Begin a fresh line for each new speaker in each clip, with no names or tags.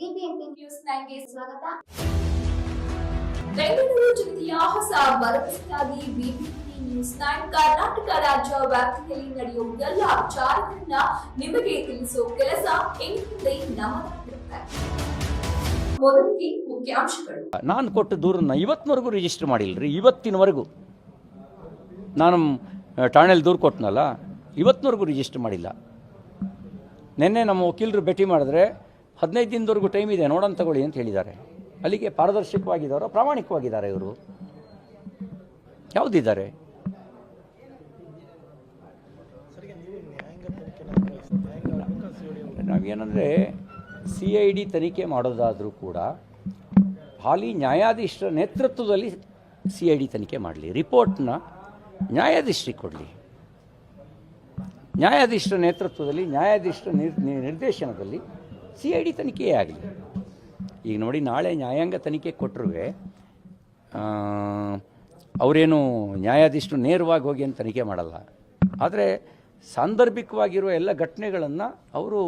BBMP news ನೈನ್ಗೆ ಸ್ವಾಗತ.
ಬೆಂಗಳೂರು ಜಿಲ್ಲೆಯ ಹೊಸ ಭರವಸೆಯಾಗಿ ಬಿಬಿಎಂಪಿ ನ್ಯೂಸ್ ನೈನ್ ಕರ್ನಾಟಕ ರಾಜ್ಯ ವ್ಯಾಪ್ತಿಯಲ್ಲಿ ನಡೆಯುವ ಎಲ್ಲ ವಿಚಾರಗಳನ್ನ ನಿಮಗೆ ತಿಳಿಸುವ ಕೆಲಸ ನಮ್ಮದಾಗಿರುತ್ತೆ ಮೊದಲಿಗೆ ಮುಖ್ಯಾಂಶಗಳು.
ನಾನು ಕೊಟ್ಟ ದೂರನ್ನ ಇವತ್ತಿನವರೆಗೂ ರಿಜಿಸ್ಟರ್ ಮಾಡಿಲ್ಲ ರೀ ಇವತ್ತಿನವರೆಗೂ. ನಾನು ಠಾಣೆಯಲ್ಲಿ ದೂರು ಕೊಟ್ಟನಲ್ಲ ಇವತ್ತಿನವರೆಗೂ ರಿಜಿಸ್ಟರ್ ಮಾಡಿಲ್ಲ. ನಿನ್ನೆ ನಮ್ಮ ವಕೀಲರು ಭೇಟಿ ಮಾಡಿದ್ರೆ ಹದಿನೈದು ದಿನದವರೆಗೂ ಟೈಮ್ ಇದೆ, ನೋಡೋಣ ತಗೊಳ್ಳಿ ಅಂತ ಹೇಳಿದ್ದಾರೆ. ಅಲ್ಲಿಗೆ ಪಾರದರ್ಶಕವಾಗಿದ್ದಾರೋ ಪ್ರಾಮಾಣಿಕವಾಗಿದ್ದಾರೆ ಇವರು. ಯಾವುದಿದ್ದಾರೆ? ನಾವೇನಂದರೆ ಸಿ ಐ ಡಿ ತನಿಖೆ ಮಾಡೋದಾದರೂ ಕೂಡ ಹಾಲಿ ನ್ಯಾಯಾಧೀಶರ ನೇತೃತ್ವದಲ್ಲಿ ಸಿ ಐ ಡಿ ತನಿಖೆ ಮಾಡಲಿ. ರಿಪೋರ್ಟ್ನ ನ್ಯಾಯಾಧೀಶರಿಗೆ ಕೊಡಲಿ. ನ್ಯಾಯಾಧೀಶರ ನೇತೃತ್ವದಲ್ಲಿ, ನ್ಯಾಯಾಧೀಶರ ನಿರ್ದೇಶನದಲ್ಲಿ ಸಿ ಐ ಡಿ ತನಿಖೆಯೇ ಆಗಲಿ. ಈಗ ನೋಡಿ, ನಾಳೆ ನ್ಯಾಯಾಂಗ ತನಿಖೆ ಕೊಟ್ಟರು ಅವರೇನು ನ್ಯಾಯಾಧೀಶರು ನೇರವಾಗಿ ಹೋಗಿ ಏನು ತನಿಖೆ ಮಾಡಲ್ಲ. ಆದರೆ ಸಾಂದರ್ಭಿಕವಾಗಿರುವ ಎಲ್ಲ ಘಟನೆಗಳನ್ನು ಅವರು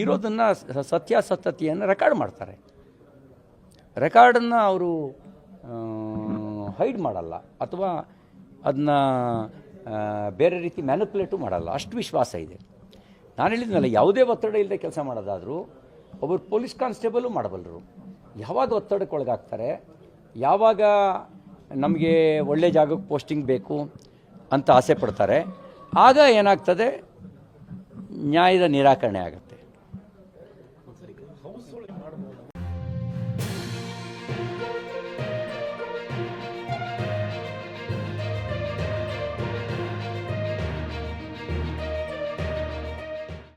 ಇರೋದನ್ನು ಸತ್ಯಾಸತ್ಯತೆಯನ್ನು ರೆಕಾರ್ಡ್ ಮಾಡ್ತಾರೆ. ರೆಕಾರ್ಡನ್ನು ಅವರು ಹೈಡ್ ಮಾಡಲ್ಲ. ಅಥವಾ ಅದನ್ನ ಬೇರೆ ರೀತಿ ಮ್ಯಾನುಪುಲೇಟು ಮಾಡಲ್ಲ. ಅಷ್ಟು ವಿಶ್ವಾಸ ಇದೆ. ನಾನು ಹೇಳಿದ್ನಲ್ಲ, ಯಾವುದೇ ಒತ್ತಡ ಇಲ್ಲದೆ ಕೆಲಸ ಮಾಡೋದಾದರೂ ಒಬ್ಬರು ಪೊಲೀಸ್ ಕಾನ್ಸ್ಟೇಬಲು ಮಾಡಬಲ್ಲರು. ಯಾವಾಗ ಒತ್ತಡಕ್ಕೆ ಒಳಗಾಗ್ತಾರೆ? ಯಾವಾಗ ನಮಗೆ ಒಳ್ಳೆ ಜಾಗಕ್ಕೆ ಪೋಸ್ಟಿಂಗ್ ಬೇಕು ಅಂತ ಆಸೆ ಪಡ್ತಾರೆ? ಆಗ ಏನಾಗ್ತದೆ? ನ್ಯಾಯದ ನಿರಾಕರಣೆ ಆಗುತ್ತೆ.